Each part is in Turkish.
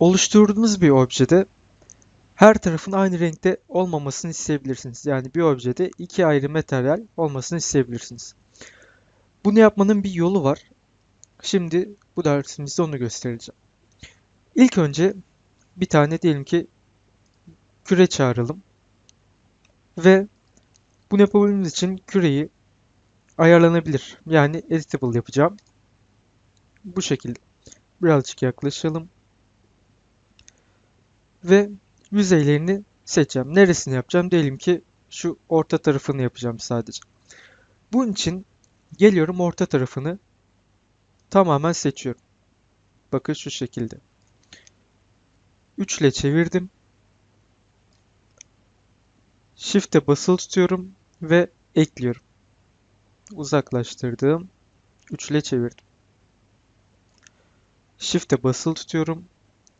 Oluşturduğunuz bir objede her tarafın aynı renkte olmamasını isteyebilirsiniz. Yani bir objede iki ayrı materyal olmasını isteyebilirsiniz. Bunu yapmanın bir yolu var. Şimdi bu dersimizde onu göstereceğim. İlk önce bir tane diyelim ki küre çağıralım. Ve bunu yapabilmemiz için küreyi ayarlanabilir. Yani editable yapacağım. Bu şekilde. Birazcık yaklaşalım. Ve yüzeylerini seçeceğim. Neresini yapacağım? Diyelim ki şu orta tarafını yapacağım sadece. Bunun için geliyorum orta tarafını tamamen seçiyorum. Bakın şu şekilde. 3 ile çevirdim. Shift'e basılı tutuyorum ve ekliyorum. Uzaklaştırdım. 3 ile çevirdim. Shift'e basılı tutuyorum.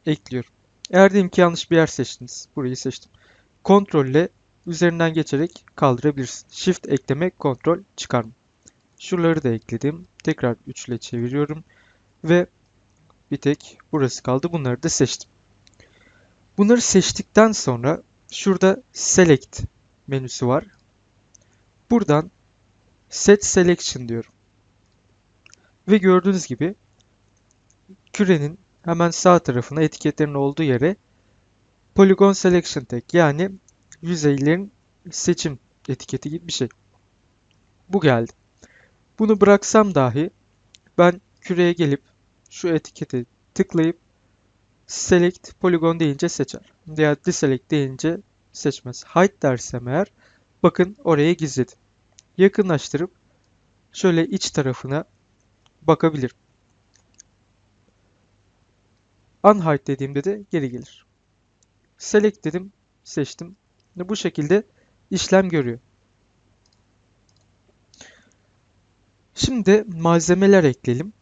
Ekliyorum. Eğer diyelim ki yanlış bir yer seçtiniz. Burayı seçtim. İle üzerinden geçerek kaldırabilirsin. Shift eklemek, Ctrl çıkarma. Şuraları da ekledim. Tekrar 3 ile çeviriyorum. Ve bir tek burası kaldı. Bunları da seçtim. Bunları seçtikten sonra şurada Select menüsü var. Buradan Set Selection diyorum. Ve gördüğünüz gibi kürenin hemen sağ tarafına etiketlerin olduğu yere Polygon Selection Tag yani yüzeylerin seçim etiketi gibi bir şey. Bu geldi. Bunu bıraksam dahi ben küreye gelip şu etiketi tıklayıp Select Polygon deyince seçer. Veya Deselect deyince seçmez. Hide dersem eğer bakın oraya gizledim. Yakınlaştırıp şöyle iç tarafına bakabilirim. Unhide dediğimde de geri gelir. Select dedim, seçtim. Bu şekilde işlem görüyor. Şimdi malzemeler ekleyelim.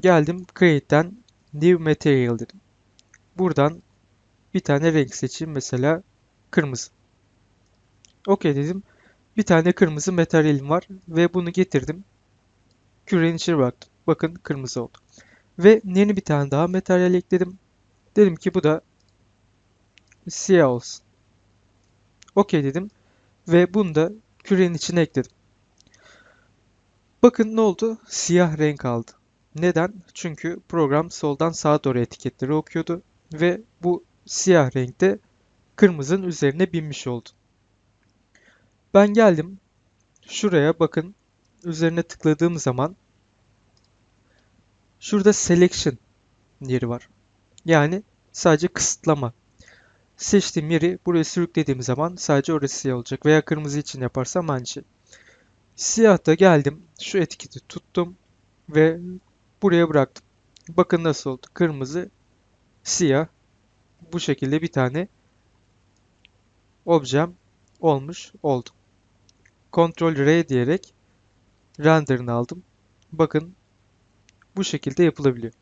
Geldim Create'den New Material dedim. Buradan bir tane renk seçeyim. Mesela kırmızı. OK dedim. Bir tane kırmızı materyalim var ve bunu getirdim. Kürenin içine bıraktım. Bakın kırmızı oldu. Ve yeni bir tane daha materyal ekledim. Dedim ki bu da siyah olsun. OK dedim. Ve bunu da kürenin içine ekledim. Bakın ne oldu? Siyah renk aldı. Neden? Çünkü program soldan sağa doğru etiketleri okuyordu ve bu siyah renkte kırmızının üzerine binmiş oldu. Ben geldim. Şuraya bakın. Üzerine tıkladığım zaman şurada selection yeri var. Yani sadece kısıtlama. Seçtiğim yeri buraya sürüklediğim zaman sadece orası siyah olacak. Veya kırmızı için yaparsam aynı şey. Siyahta geldim. Şu etiketi tuttum ve buraya bıraktım. Bakın nasıl oldu. Kırmızı, siyah. Bu şekilde bir tane objem olmuş oldu. Ctrl R diyerek render'ını aldım. Bakın bu şekilde yapılabiliyor.